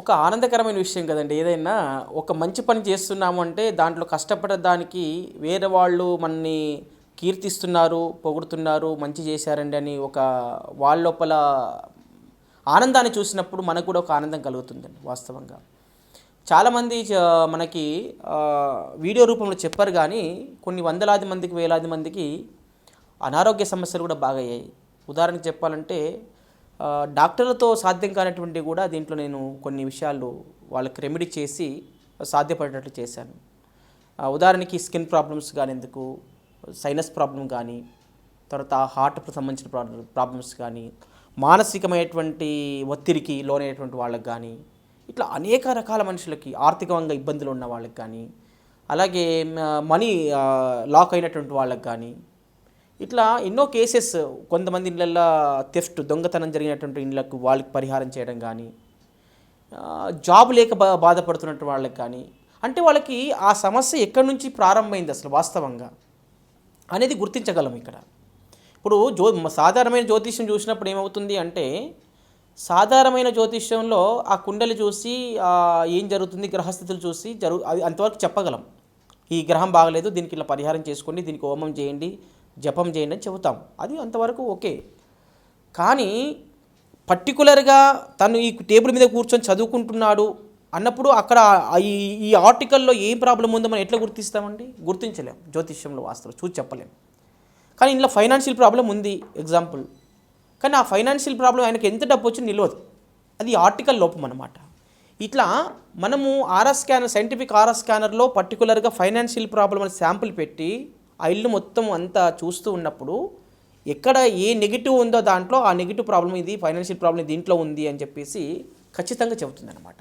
ఒక ఆనందకరమైన విషయం కదండి. ఏదైనా ఒక మంచి పని చేస్తున్నాము అంటే దాంట్లో కష్టపడడానికి వేరే వాళ్ళు మనని కీర్తిస్తున్నారు పొగుడుతున్నారు మంచి చేశారండి అని ఒక వాళ్ళ లోపల ఆనందాన్ని చూసినప్పుడు మనకు కూడా ఒక ఆనందం కలుగుతుందండి వాస్తవంగా. చాలామంది చ- మనకి వీడియో రూపంలో చెప్పారు కానీ కొన్ని వందలాది మందికి వేలాది మందికి అనారోగ్య సమస్యలు కూడా బాగయ్యాయి ఉదాహరణకు చెప్పాలంటే డాక్టర్లతో సాధ్యం కానటువంటి కూడా దీంట్లో నేను కొన్ని విషయాలు వాళ్ళకి రెమెడీ చేసి సాధ్యపడేటట్లు చేశాను. ఉదాహరణకి స్కిన్ ప్రాబ్లమ్స్ కానీ ఎందుకు సైనస్ ప్రాబ్లం కానీ తర్వాత హార్ట్కు సంబంధించిన ప్రాబ్లమ్ ప్రాబ్లమ్స్ కానీ మానసికమైనటువంటి ఒత్తిడికి లోనైనటువంటి వాళ్ళకి కానీ ఇట్లా అనేక రకాల మనుషులకి ఆర్థికంగా ఇబ్బందులు ఉన్న వాళ్ళకి కానీ అలాగే మనీ లాక్ అయినటువంటి వాళ్ళకి కానీ ఇట్లా ఎన్నో కేసెస్ కొంతమంది ఇళ్ళల్లో థెఫ్ట్ దొంగతనం జరిగినటువంటి ఇళ్ళకు వాళ్ళకి పరిహారం చేయడం కానీ జాబ్ లేక బా బాధపడుతున్నట్టు వాళ్ళకి కానీ అంటే వాళ్ళకి ఆ సమస్య ఎక్కడి నుంచి ప్రారంభమైంది అసలు వాస్తవంగా అనేది గుర్తించగలం ఇక్కడ. ఇప్పుడు జ్యో సాధారణమైన జ్యోతిష్యం చూసినప్పుడు ఏమవుతుంది అంటే సాధారణమైన జ్యోతిష్యంలో ఆ కుండలు చూసి ఏం జరుగుతుంది గ్రహస్థితులు చూసి జరు అది అంతవరకు చెప్పగలం. ఈ గ్రహం బాగలేదు దీనికి ఇలా పరిహారం చేసుకోండి దీనికి హోమం చేయండి జపం చేయండి అని చెబుతాం. అది అంతవరకు ఓకే. కానీ పర్టికులర్గా తను ఈ టేబుల్ మీద కూర్చొని చదువుకుంటున్నాడు అన్నప్పుడు అక్కడ ఈ ఈ ఆర్టికల్లో ఏం ప్రాబ్లం ఉందో మనం ఎట్లా గుర్తిస్తామండి? గుర్తించలేం జ్యోతిష్యంలో వాస్తవం. చూసి చెప్పలేం. కానీ ఇందులో ఫైనాన్షియల్ ప్రాబ్లం ఉంది ఎగ్జాంపుల్. కానీ ఆ ఫైనాన్షియల్ ప్రాబ్లం ఆయనకి ఎంత డబ్బు వచ్చి నిలవదు. అది ఆర్టికల్ లోపం అన్నమాట. ఇట్లా మనము R R scanner scientific R R స్కానర్లో పర్టికులర్గా ఫైనాన్షియల్ ప్రాబ్లం అని శాంపుల్ పెట్టి ఆ ఇల్లు మొత్తం అంతా చూస్తూ ఉన్నప్పుడు ఎక్కడ ఏ నెగిటివ్ ఉందో దాంట్లో ఆ నెగిటివ్ ప్రాబ్లం ఇది ఫైనాన్షియల్ ప్రాబ్లం దీంట్లో ఉంది అని చెప్పేసి ఖచ్చితంగా చెబుతుంది అనమాట